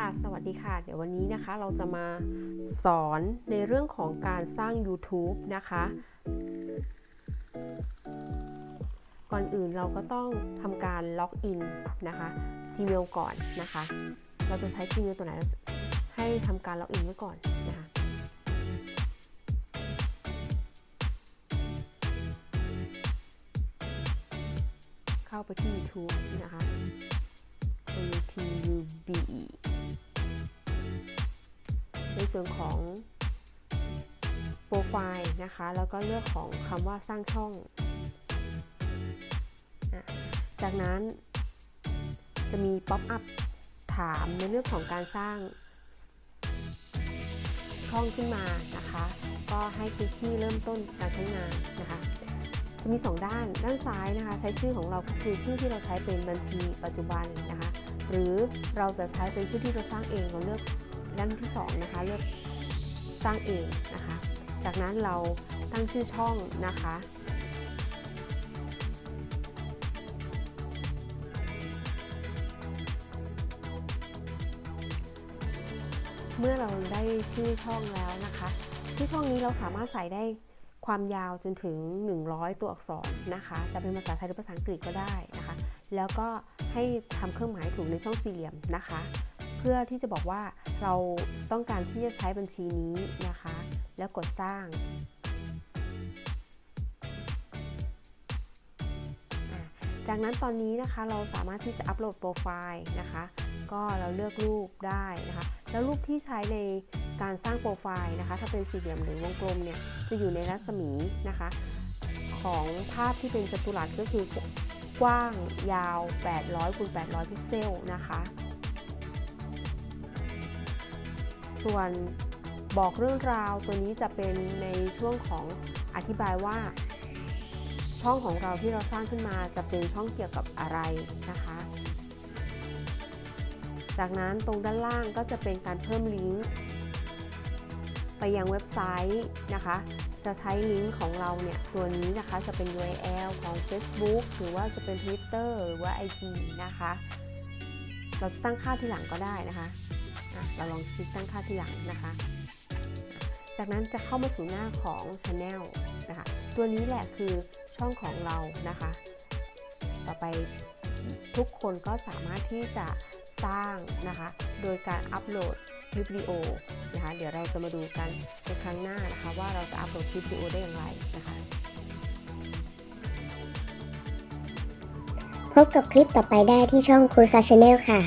ค่ะ สวัสดีค่ะ เดี๋ยววันนี้นะคะเราจะมาสอนในเรื่องของการสร้าง YouTube นะคะ ก่อนอื่นเราก็ต้องทำการล็อกอินนะคะ Gmail ก่อนนะคะ เราจะใช้ Gmail ตัวไหน ให้ทำการล็อกอินไว้ก่อนนะคะเข้าไปที่ YouTube นะคะ ส่วนของโปรไฟล์นะคะ แล้วก็เลือกของคำว่าสร้างช่อง จากนั้นจะมีป๊อปอัพถามในเรื่องของการสร้างช่องขึ้นมานะคะ ก็ให้คลิกที่เริ่มต้นการใช้งานนะคะ จะมี 2 ด้าน ด้านซ้ายนะคะ ใช้ชื่อของเราคือชื่อที่เราใช้เป็นบัญชีปัจจุบันนะคะ หรือเราจะใช้เป็นชื่อที่เราสร้างเองเราเลือก ด้านที่2นะคะเลือกสร้างเองนะคะ จากนั้นเราตั้งชื่อช่องนะคะ เมื่อเราได้ชื่อช่องแล้วนะคะชื่อช่องนี้เราสามารถใส่ได้ความยาวจนถึง 100 ตัวอักษรนะคะ จะเป็นภาษาไทยหรือภาษาอังกฤษก็ได้นะคะ แล้วก็ให้ทำเครื่องหมายถูกในช่องสี่เหลี่ยมนะคะ เพื่อที่จะบอกว่าเราต้องการที่จะใช้บัญชีนี้นะคะ แล้วกดสร้างจากนั้นตอนนี้นะคะเราสามารถที่จะอัปโหลดโปรไฟล์นะคะ ก็เราเลือกรูปได้นะคะ แล้วรูปที่ใช้ในการสร้างโปรไฟล์นะคะ ถ้าเป็นสี่เหลี่ยมหรือวงกลมเนี่ยจะอยู่ในรัศมีนะคะ ของภาพที่เป็นจัตุรัสก็คือกว้างยาว 800คูณ800 พิกเซลนะคะ ส่วนบอกเรื่องราวตัวนี้จะเป็นในช่วงของอธิบายว่า ช่องของเราที่เราสร้างขึ้นมาจะเป็นช่องเกี่ยวกับอะไรนะคะ จากนั้นตรงด้านล่างก็จะเป็นการเพิ่มลิงก์ไปยังเว็บไซต์นะคะ จะใช้ลิงก์ของเราเนี่ยตัวนี้นะคะจะเป็น URL ของ Facebook หรือว่าจะเป็น Twitter หรือว่า IG นะคะ เราจะตั้งค่าทีหลังก็ได้นะคะ เราลองคลิกตั้งค่าทีหลังนะคะ จากนั้นจะเข้ามาสู่หน้าของ Channel นะคะ ตัวนี้แหละคือช่องของเรานะคะ ต่อไปทุกคนก็สามารถที่จะสร้างนะคะ โดยการอัปโหลดคลิปวิดีโอนะคะ เดี๋ยวเราจะมาดูกันในครั้งหน้านะคะ ว่าเราจะอัปโหลดคลิปวิดีโอได้อย่างไรนะคะ พบกับคลิปต่อไปได้ที่ช่องครูซาชาแนลค่ะ